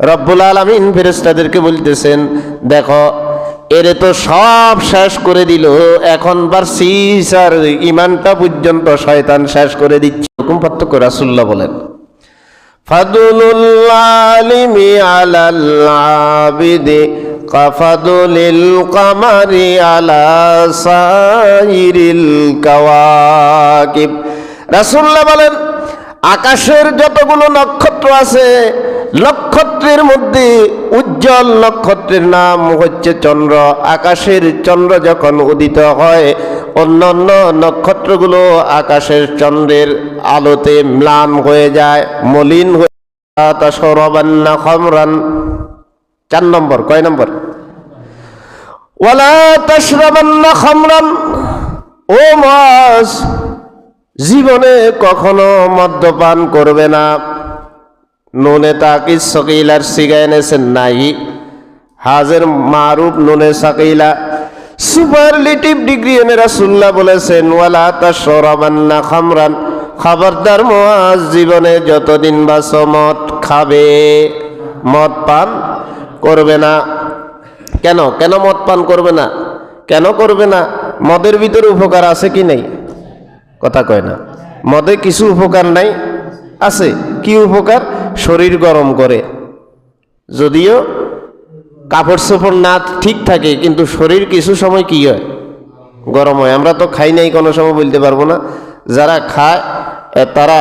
রব্বুল আলমিন ফেরেস্তাদেরকে বলতেছেন, দেখো, এরে তো সব শেষ করে দিল, এখন বার্সিস আর ইমানটা পর্যন্ত শয়তান শেষ করে দিচ্ছে। এরকম পার্থক্য রাসুল্লাহ বলেন। ফাদুলুল আলিমি আলাল আবিদি কাফাদুলিল কামারি আলা সাইরিল কাওয়াকিব। রাসূলুল্লাহ বলেন আকাশের যতগুলো নক্ষত্র আছে, নক্ষত্রের মধ্যে উজ্জ্বল নক্ষত্রের নাম হচ্ছে চন্দ্র। আকাশের চন্দ্র যখন উদিত হয়, অন্যান্য নক্ষত্রগুলো আকাশের চন্দ্রের আলোতে ম্লান হয়ে যায়, মলিন হয়ে তাসরাবান্না খামরান। চার নম্বর, কয় নম্বর? ওয়ালা তাশরাবান্না খামরান। ও মাস জীবনে কখনো মদ্যপান করবে না। নুনে তাকি সকিলার সিগা এনেছেন নাই। হাজের মারুফ নুনে সাকিলা। সুপারলিটিভ ডিগ্রি এনে রাসুল্লাহ বলেছেন, ওয়ালা তাশরাবান্না খামরান। খবরদার মোয়াজ জীবনে যতদিন বাস মদ খাবে। মদ পান করবে না। কেন? কেন মদ পান করবে না? কেন করবে না? মদের ভিতরে উপকার আছে কি নেই? কথা কয় না। মদে কিছু উপকার নাই, আছে। কি উপকার? শরীর গরম করে। যদিও কাপড় চোপড় না ঠিক থাকে, কিন্তু শরীর কিছু সময় কি হয়? গরম হয়। আমরা তো খাই নাই, কোনো সময় বলতে পারব না। যারা খায় তারা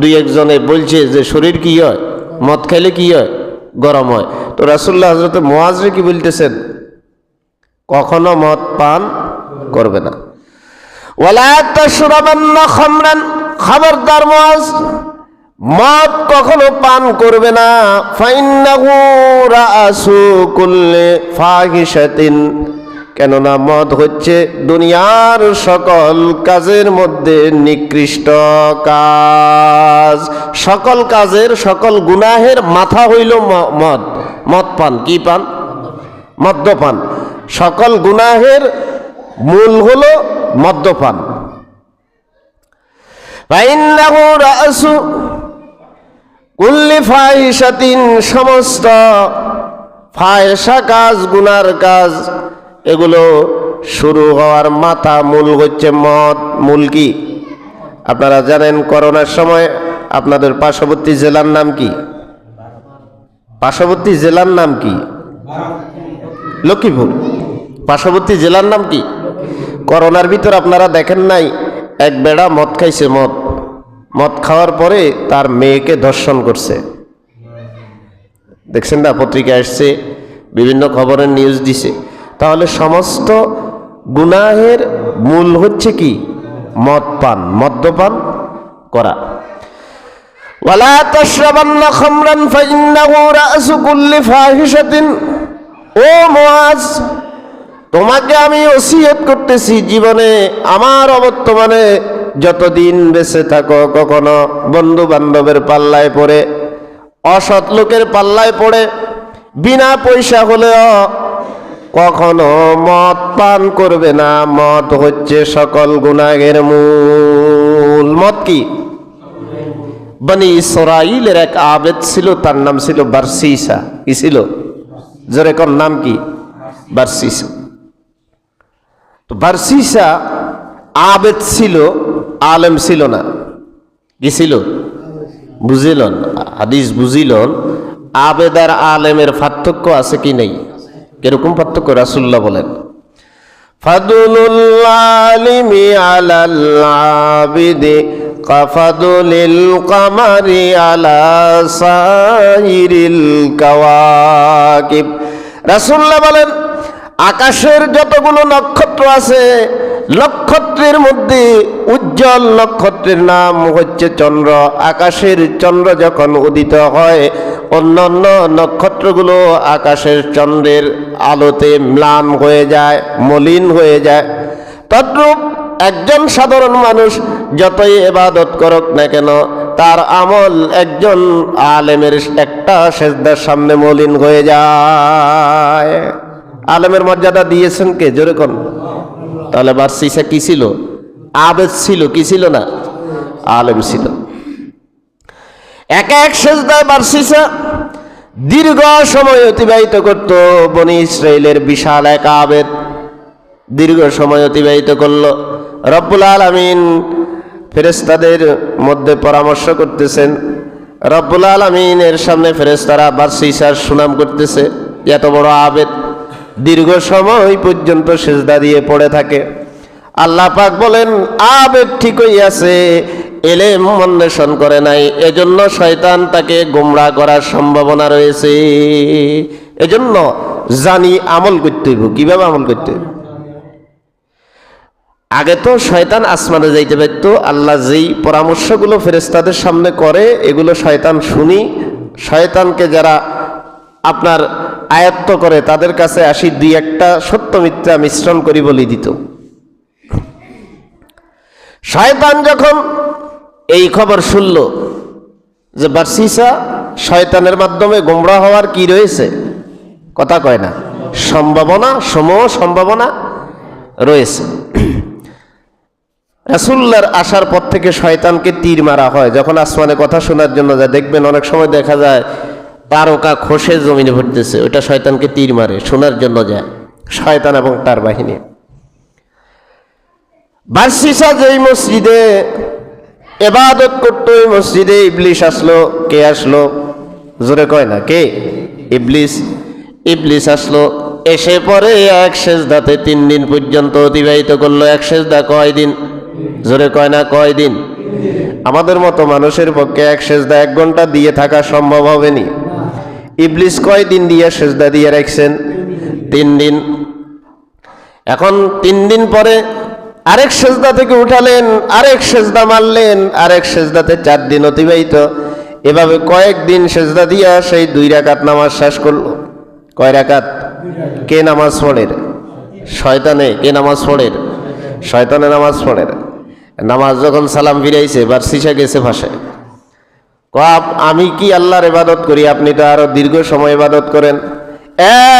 দুই একজনে বলছে যে, শরীর কি হয়? মদ খাইলে কি হয়? গরম হয়। তো রাসুল্লাহ হজরত মোয়াজরে কি বলতেছেন? কখনো মদ পান করবে না। খবরদার মোয়াজ মদ কখনো পান করবে না। কেননা মদ হচ্ছে দুনিয়ার সকল কাজের মধ্যে নিকৃষ্ট কাজ। সকল কাজের, সকল গুনাহের মাথা হইল মদ। মদ পান, কি পান? মদ্যপান। সকল গুনাহের মূল হলো মদ্যপান সমস্ত ফায়সা কাজ, গুনার কাজ, এগুলো শুরু হওয়ার মাথা মূল হচ্ছে মদ। মূল কি? আপনারা জানেন করোনার সময় আপনাদের পার্শ্ববর্তী জেলার নাম কি? পার্শ্ববর্তী জেলার নাম কি? লক্ষ্মীপুর। পার্শ্ববর্তী জেলার নাম কি? করোনার ভিতর আপনারা দেখেন নাই, এক বেড়া মদ খাইছে মদ। মদ খাওয়ার পরে তার মেয়েকে ধর্ষণ করছে। দেখছেন না পত্রিকা আসছে, বিভিন্ন খবরের নিউজ দিছে। তাহলে সমস্ত গুনাহের মূল হচ্ছে কি? মদ পান, মদ্যপান করা। ও তোমাকে আমি ওসিয়ত করতেছি জীবনে, আমার অবর্তমানে যতদিন বেঁচে থাকো কখনো বন্ধু বান্ধবের পাল্লায় পড়ে, অসৎ লোকের পাল্লায় পড়ে, বিনা পয়সা হলেও কখনো মদ পান করবে না। মদ হচ্ছে সকল গুনাহের মূল। মদ কি? বনি ইসরাইলের এক আবেদ ছিল, তার নাম ছিল বার্সিসা। কি ছিল? জোরে নাম কি? বার্সিসা। তো বার্সিসা আবেদ ছিল, আলেম ছিল না। কি ছিল? বুঝিলন হাদিস বুঝিলন আবেদ আর আলেমের পার্থক্য আছে কি নেই? কীরকম পার্থক্য? রাসুল্লাহ বলেন আলা রাসূলুল্লাহ বলেন আকাশের যতগুলো নক্ষত্র আছে, নক্ষত্রের মধ্যে উজ্জ্বল নক্ষত্রের নাম হচ্ছে চন্দ্র। আকাশের চন্দ্র যখন উদিত হয়, অন্যান্য নক্ষত্রগুলো আকাশের চন্দ্রের আলোতে ম্লান হয়ে যায়, মলিন হয়ে যায়। তদ্রূপ একজন সাধারণ মানুষ যতই এবাদত করুক না কেন, তার আমল একজন আলেমের একটা সেজদার সামনে মলিন হয়ে যায়। আলেমের মর্যাদা দিয়েছেন কে? জোরে কোন। তাহলে বার্সিসা কি ছিল? আবেদ ছিল, কি ছিল না? আলেম ছিল। এক এক সেজদায় বার্সিসা দীর্ঘ সময় অতিবাহিত করত। বনি ইসরায়েলের বিশাল এক আবেদ দীর্ঘ সময় অতিবাহিত করল। রব্বুল আলমিন ফেরেস্তাদের মধ্যে পরামর্শ করতেছেন, রব্বুল আলমিনের সামনে ফেরেস্তারা বার্সিসার সুনাম করতেছে, এত বড় আবেদ দীর্ঘ সময় পর্যন্ত সেজদা দিয়ে পড়ে থাকে। আল্লাহ পাক বলেন, আবেদ ঠিকই আছে, এলেম অন্বেষণ করে নাই, এজন্য শয়তান তাকে গোমরা করার সম্ভাবনা রয়েছে। এজন্য জানি আমল করতে হইব। কীভাবে আমল করতে হইব? আগে তো শয়তান আসমানে যাইতে পারত, আল্লাহ যেই পরামর্শগুলো ফেরেস্তাদের সামনে করে, এগুলো শয়তান শুনি। শয়তানকে যারা আপনার আয়ত্ত করে তাদের কাছে আসি দুই একটা সত্য মিথ্যা মিশ্রণ করি বলি দিত। শয়তান যখন এই খবর শুনল যে বার্সিসা শয়তানের মাধ্যমে গোমরা হওয়ার কি রয়েছে, কথা কয় না, সম্ভাবনা, সমূহ সম্ভাবনা রয়েছে। রাসুল্লার আসার পর থেকে শয়তানকে তীর মারা হয়, যখন আসমানে কথা শোনার জন্য যায় দেখবেন অনেক সময় দেখা যায় তারকা খসে জমিনে ভরতেছে, ওটা শয়তানকে তীর মারে শোনার জন্য যায়। শয়তান এবং তার বাহিনী। বার্সিসা যেই মসজিদে এবাদত করতো, ওই মসজিদে ইবলিশ আসলো। কে আসলো? জোরে কয় না, কে? ইবলিস। ইবলিস আসলো। এসে পরে এক সেজদাতে তিন দিন পর্যন্ত অতিবাহিত করল। এক সেজদা কয় দিন? জোরে কয় না, কয় দিন? আমাদের মতো মানুষের পক্ষে এক সেজদা এক ঘণ্টা দিয়ে থাকা সম্ভব হবে নি। ইবলিস কয় দিন দিয়া সেজদা দিয়ে রাখছেন? তিন দিন। এখন তিন দিন পরে আরেক সেজদা থেকে উঠালেন, আরেক সেজদা মারলেন, আরেক সেজদাতে চার দিন অতিবাহিত। এভাবে কয়েকদিন সেজদা দিয়া সেই দুই রাকাত নামাজ শেষ করল। কয় রাকাত? কে নামাজ পড়ের শয়তানে কে নামাজ পড়ের শয়তানে নামাজ পড়ের নামাজ যখন সালাম ফিরাইছে বার সিসা গেছে ভাষায় আমি কি আল্লাহর ইবাদত করি? আপনি তো আরও দীর্ঘ সময় ইবাদত করেন।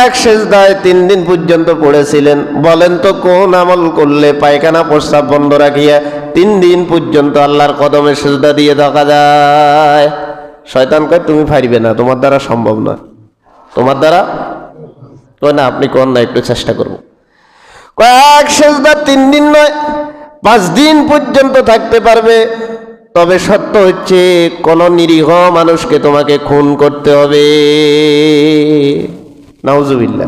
এক শেষ সেজদায় তিন দিন পর্যন্ত পড়েছিলেন। বলেন তো, কোন আমল করলে পায়খানা প্রস্তাব বন্ধ রাখিয়া তিন দিন পর্যন্ত আল্লাহর কদমে সেজদা দিয়ে দেখা যায়? শয়তান কয়, তুমি পারিবে না, তোমার দ্বারা সম্ভব নয় তোমার দ্বারা? কয়, না, আপনি কোন না, একটু চেষ্টা করব। কয়েক সেজদা তিন দিন নয়, পাঁচ দিন পর্যন্ত থাকতে পারবে। তবে সত্য হচ্ছে, কোন নিরীহ মানুষকে তোমাকে খুন করতে হবে। নাউজুবিল্লা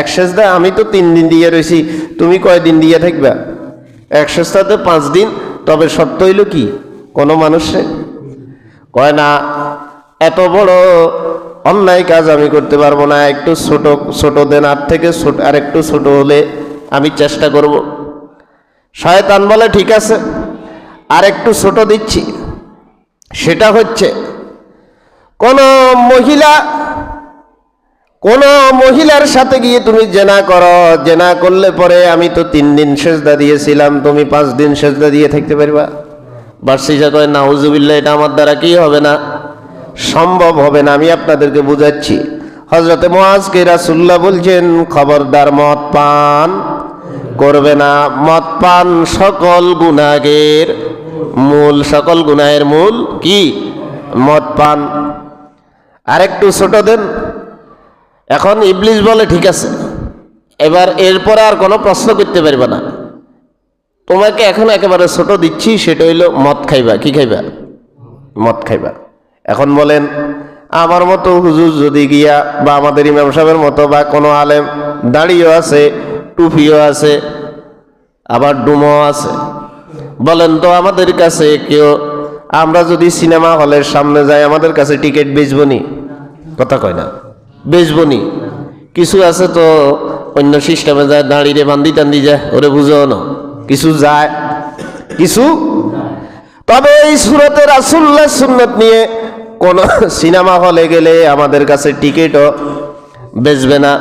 এক সেজদা, আমি তো তিন দিন দিয়ে রয়েছি তুমি কয় দিন দিয়ে থাকবা? এক সেজদাতে পাঁচ দিন, তবে সত্য হইল কি? কোনো মানুষে কয় না, এত বড় অন্যায় কাজ আমি করতে পারব না, একটু ছোট ছোট দেন আর থেকে ছোট আর একটু ছোট হলে আমি চেষ্টা করব। শয়তান বলে, ঠিক আছে আর একটু ছোট দিচ্ছি। সেটা হচ্ছে, কোন মহিলা, কোন মহিলার সাথে গিয়ে তুমি জেনা করো। জেনা করলে পরে আমি তো তিন দিন সেজদা দিয়েছিলাম, তুমি পাঁচ দিন সেজদা দিয়ে থাকতে পারবা। বার্ষিকা কয় না হুজুবিল্লা এটা আমার দ্বারা কি হবে না? সম্ভব হবে না, আমি আপনাদেরকে বুঝাচ্ছি। হজরতে মহাজকে রাসুল্লাহ বলছেন, খবরদার মদ পান, করবে না। মদ পান সকল গুনাগের মূল, সকল গুনাহের মূল কি? মদ, পান। আরেকটু ছোট দেন। এখন ইবলিশ বলে, ঠিক আছে। এবার এরপরে আর কোনো প্রশ্ন করতে পারবে না। তোমাকে এখন একেবারে ছোট দিচ্ছি, সেটা হইল মদ খাইবা। কি খাইবা? মদ খাইবা। এখন বলেন, আমার মতো হুজুর যদি গিয়া বা আমাদের ইমাম সাহেবের মতো বা কোনো আলেম দাড়িও আছে, টুপিও আছে, আবার ডুমো আছে বলেন তো আমাদের কাছে কেউ আমরা যদি সিনেমা হলের সামনে যাই আমাদের কাছে টিকিট বেচবো নি কথা কয় না। বেচবো নি কিছু আছে তো অন্য সিস্টেমে যায় দাঁড়িয়ে বান্দি টান্দি যায় ওরে বুঝো না। কিছু যায় কিছু তবে এই সুরতে রাসুল্লাহ সুন্নত নিয়ে কোন সিনেমা হলে গেলে আমাদের কাছে টিকিটও বেচবে না।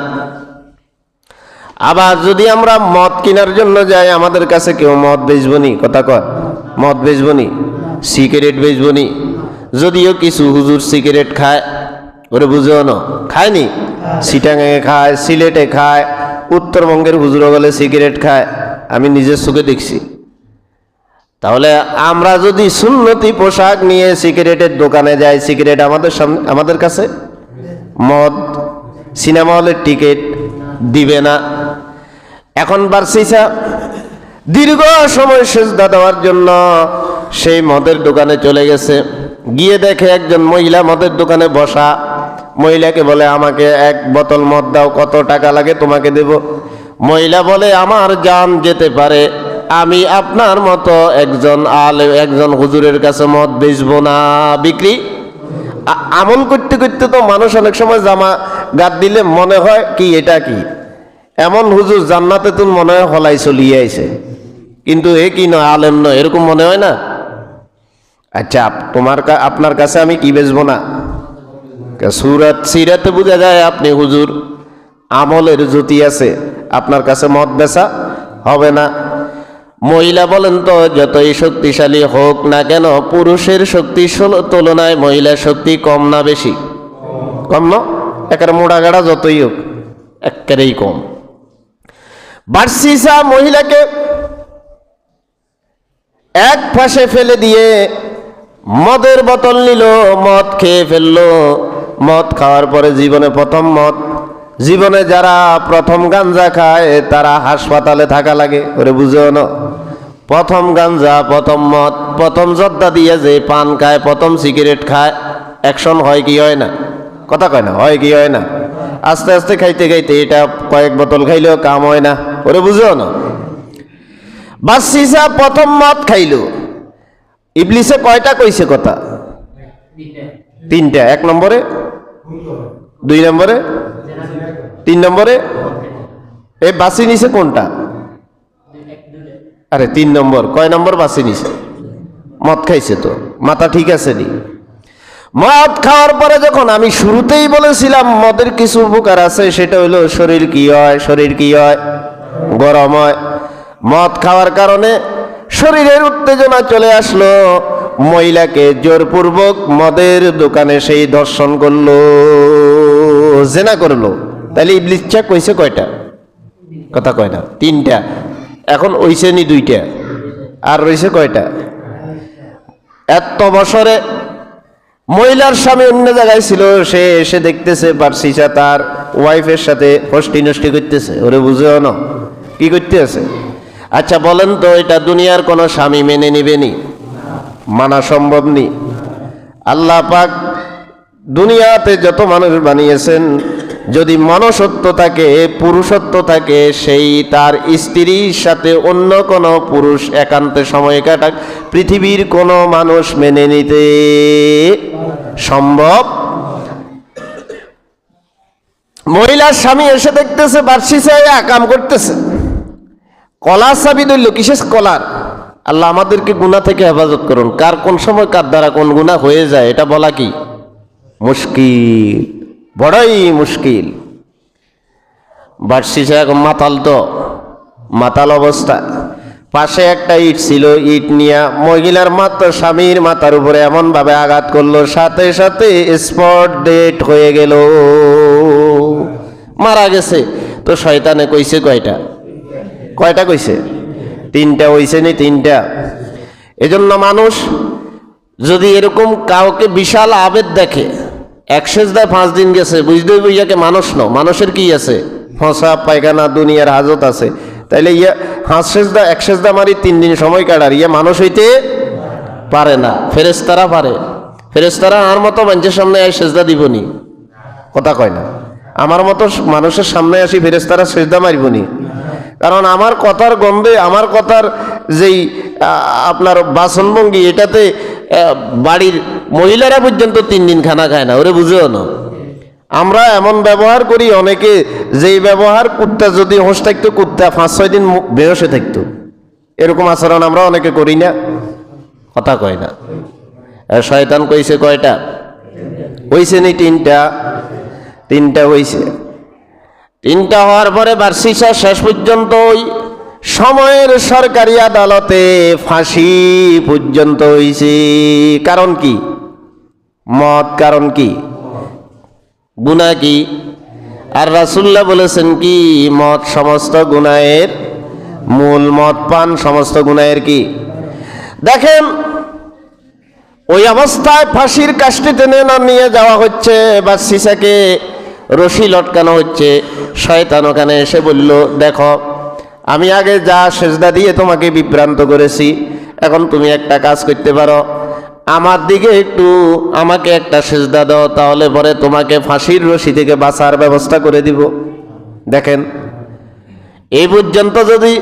আবার যদি আমরা মদ কেনার জন্য যাই, আমাদের কাছে কেউ মদ বেচবনি? কথা কয়। মদ বেচবনি? সিগারেট বেচবনি? যদিও কিছু হুজুর সিগারেট খায়, ওরে বুঝেও না। খায়নি? সিটাঙে খায়, সিলেটে খায়, উত্তরবঙ্গের হুজুরও বলে সিগারেট খায়। আমি নিজের চোখে দেখছি। তাহলে আমরা যদি সুন্নতি পোশাক নিয়ে সিগারেটের দোকানে যাই, সিগারেট আমাদের সামনে আমাদের কাছে? মদ? সিনেমা হলের টিকিট দিবে না। এখন বার্সিসা দীর্ঘ সময় সেজদা দেওয়ার জন্য সেই মদের দোকানে চলে গেছে। গিয়ে দেখে একজন মহিলা মদের দোকানে বসা। মহিলাকে বলে, আমাকে এক বোতল মদ দাও, কত টাকা লাগে তোমাকে দেব? মহিলা বলে, আমার জান যেতে পারে। আমি আপনার মতো একজন আলে, একজন হুজুরের কাছে মদ বেচবো না, বিক্রি? আমল করতে করতে তো মানুষ অনেক সময় জামা গাদ দিলে মনে হয়, কি, এটা কি? এমন হুজুর জান্নাতে তুল মনে হয় হলাই চলিয়ে আইছে। কিন্তু এ কি নয়, আলেম নয়, এরকম মনে হয় না? আচ্ছা তোমার আপনার কাছে আমি কি বেচবো না? সুরাত, সিরাতে বোঝা যায় আপনি হুজুর, আমলের জ্যোতি আছে, আপনার কাছে মদ বেচা হবে না। মহিলা বলেন তো, যতই শক্তিশালী হোক না কেন, পুরুষের শক্তি তুলনায় মহিলার শক্তি কম না বেশি? কম না? একের মোড়া গাড়া যতই হোক, একেবারেই কম। বার্সিসা মহিলাকে এক পাশে ফেলে দিয়ে মদের বোতল নিল, মদ খেয়ে ফেলল। মদ খাওয়ার পরে জীবনে প্রথম মদ। জীবনে যারা প্রথম গাঞ্জা খায়, তারা হাসপাতালে থাকা লাগে, ওরে বুঝেও না। প্রথম গাঞ্জা, প্রথম মদ, প্রথম জর্দা দিয়ে যে পান খায়, প্রথম সিগারেট খায়, অ্যাকশন হয় কি হয় না? কথা কয় না, হয় কি হয় না? আস্তে আস্তে খাইতে খাইতে এটা কয়েক বোতল খাইলেও কাম হয় না। ওরে বুঝেও না। বাসিসা প্রথম মদ খাইল। ইবলিসে কয়টা কইছে কথা? তিনটা। এক নম্বরে? দুই নম্বরে? তিন নম্বরে? এ বাসি নিছে কোনটা? আরে, তিন নম্বর। কয় নম্বর বাসি নিছে? মদ খাইছে তো। মাথা ঠিক আছে নি? মদ খাওয়ার পরে যখন আমি শুরুতেই বলেছিলাম, মদের কিছু উপকার আছে, সেটা হলো শরীর কি হয়, শরীর কি হয়? গরম হয়। মদ খাওয়ার কারণে শরীরের উত্তেজনা চলে আসলো। মহিলাকে জোরপূর্বক মদের দোকানে সেই দর্শন করল, জেনা করল। তাহলে ইবলিচ্ছা কইছে কয়টা? কথা কয় না, তিনটা। এখন ওইছে নি দুইটা। আর রয়েছে কয়টা? এত বছরে মহিলার স্বামী অন্য জায়গায় ছিল, সে এসে দেখতেছে বার্সিসা তার ওয়াইফের সাথে হস্টি নষ্টি করতেছে। ওরে বুঝেও না। কি করতে আছে আচ্ছা বলেন তো, এটা দুনিয়ার কোনো স্বামী মেনে নিবেনি মানা সম্ভব নি? আল্লাহ পাক দুনিয়াতে যত মানুষ বানিয়েছেন, যদি মনসত্ব থাকে, পুরুষত্ব থাকে, সেই তার স্ত্রীর সাথে অন্য কোনো পুরুষ একান্তে সময় কাটাক, পৃথিবীর কোনো মানুষ মেনে নিতে সম্ভব? মহিলার স্বামী এসে দেখতেছে বার্ষি সাহেব কাম করতেছে। চাবি ধরল, কিসের কলার? আল্লাহ আমাদেরকে গুণা থেকে হেফাজত করুন। কার কোন সময় কার দ্বারা কোন গুণা হয়ে যায়, এটা বলা কি? মুশকিল। বড়ই মুশকিল। বার্ষি সাহেব মাতাল তো, মাতাল অবস্থা। পাশে একটা ইট ছিল, ইট নিয়ে মহিলার মাত্র স্বামীর মাথার উপরে এমন ভাবে আঘাত করল, সাথে সাথে স্পট ডেট হয়ে গেল। মারা গেছে। তো শয়তানে কইছে কয়টা? কয়টা কইছে? তিনটা হইছে নি, তিনটা। এজন্য মানুষ যদি এরকম কাউকে বিশাল আবেদ দেখে, এক সেজদায় পাঁচ দিন গেছে, বুঝতে বুঝাকে মানুষ ন, মানুষের কি আছে? ফসা, পায়খানা, দুনিয়ার হাজত আছে। তাইলে ইয়া হাঁস সেজদা, এক সেজদা মারি তিন দিন সময় কাটার, ইয়া মানুষ হইতে পারে না ফেরেস্তারা পারে। ফেরেস্তারা আমার মতো মানুষের সামনে আয় সেজদা দিবনি কথা কয় না। আমার মতো মানুষের সামনে আসি ফেরেস্তারা সেজদা মারিবনি কারণ আমার কথার গন্ধে আমার কথার যেই আপনার বাসনভঙ্গি, এটাতে বাড়ির মহিলারা পর্যন্ত তিন দিন খানা খায় না, ওরে বুঝেও না। আমরা এমন ব্যবহার করি, অনেকে যেই ব্যবহার কুত্তা যদি হোঁশ থাকতো, কুত্তা পাঁচ ছয় দিন বেহসে থাকতো। এরকম আচরণ আমরা অনেকে করি না। কথা কয় না। শয়তান কইছে কয়টা? হইছে নি তিনটা। তিনটা হইছে। তিনটা হওয়ার পরে বার্ষিসা শেষ পর্যন্ত ওই সময়ের সরকারি আদালতে ফাঁসি পর্যন্ত হইছে। কারণ কি? মত কারণ কি? গুণা কি? আর রাসুল্লাহ বলেছেন কি মদ সমস্ত গুনাহের মূল মদ পান, সমস্ত গুনাহের কি? দেখেন, ওই অবস্থায় ফাঁসির কাজটি টেনে না নিয়ে যাওয়া হচ্ছে বা সিসাকে রশি লটকানো হচ্ছে। শয়তান ওখানে এসে বলল, দেখো, আমি আগে যা সেজদা দিয়ে তোমাকে বিভ্রান্ত করেছি, এখন তুমি একটা কাজ করতে পারো। আমার দিকে একটু আমাকে একটা সেজদা দাও, তাহলে পরে তোমাকে ফাঁসির রশি থেকে বাঁচার ব্যবস্থা করে দিব। দেখেন, এই পর্যন্ত যদি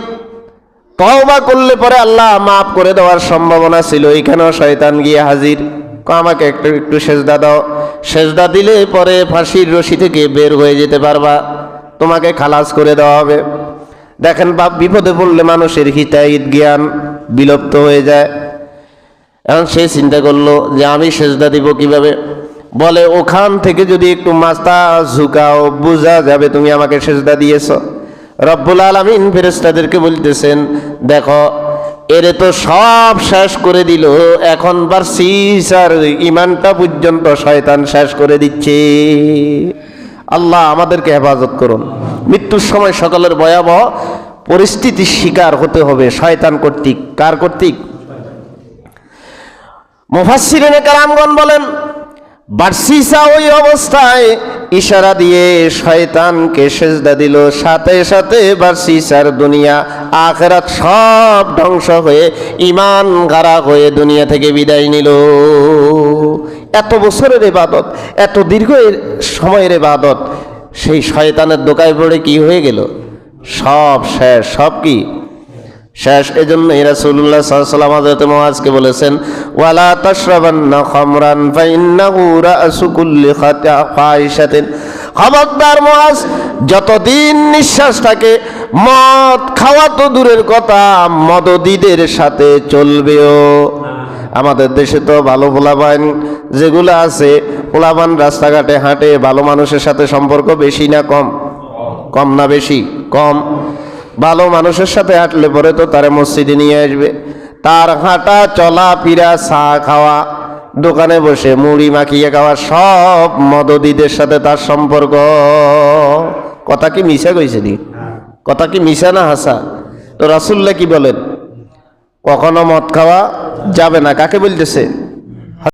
তওবা করলে পরে আল্লাহ মাফ করে দেওয়ার সম্ভাবনা ছিল, এখানেও শয়তান গিয়ে হাজির। আমাকে একটু একটু সেজদা দাও। সেজদা দিলে পরে ফাঁসির রশি থেকে বের হয়ে যেতে পারবা। তোমাকে খালাস করে দেওয়া হবে। দেখেন বাপ, বিপদে পড়লে মানুষের হিতাহিত জ্ঞান বিলুপ্ত হয়ে যায়। এখন সে চিন্তা করল যে আমি সেজদা দিব কীভাবে? বলে, ওখান থেকে যদি একটু মাস্তা ঝুকাও, বোঝা যাবে তুমি আমাকে সেজদা দিয়েছ। রব্বুল আলমিন ফেরেস্তাদেরকে বলতেছেন, দেখো এরে তো সব শেষ করে দিল। এখন বার আর ইমানটা পর্যন্ত শয়তান শেষ করে দিচ্ছে। আল্লাহ আমাদেরকে হেফাজত করুন। মৃত্যুর সময় সকালের ভয়াবহ পরিস্থিতির শিকার হতে হবে শয়তান কর্তৃক। কার কর্তৃক? মুফাসিরিনে কারামগণ বলেন বার্সিসা ওই অবস্থায় ইশারা দিয়ে শয়তানকে সেজদা দিল। সাথে সাথে বার্সিসার দুনিয়া, আখেরাত সব ধ্বংস হয়ে ইমান গারা হয়ে দুনিয়া থেকে বিদায় নিল। এত বছরের ইবাদত এত দীর্ঘ সময়ের ইবাদত সেই শয়তানের দোকায় পড়ে কি হয়ে গেল? সব শেষ, সব কি? শেষ। এজন্য রাসূলুল্লাহ সাল্লাল্লাহু আলাইহি ওয়াসাল্লাম বলেছেন, ওয়ালা তাশরাবান্না খামরান ফাইন্নাহু রাসু কুল্লি খাতা ফাহিশাতিন। খবরদার মুআজ, যতদিন নিঃশ্বাস থাকে, মদ খাওয়া তো দূরের কথা, মদদিদের সাথে চলবেও। আমাদের দেশে তো ভালো পোলাবান যেগুলো আছে পোলাবান রাস্তাঘাটে হাঁটে ভালো মানুষের সাথে সম্পর্ক বেশি না কম? কম না বেশি? কম। ভালো মানুষের সাথে হাঁটলে পরে তো তারে মসজিদে নিয়ে আসবে। তার হাঁটা, চলা পিরা চা খাওয়া, দোকানে বসে মুড়ি মাখিয়ে খাওয়া, সব মদদিদের সাথে তার সম্পর্ক। কথা কি মিশা কইছে নি? কথা কি মিশা না হাসা? তো রাসুল্লাহ কি বলেন? কখনো মদ খাওয়া যাবে না, কাকে বলতেছে?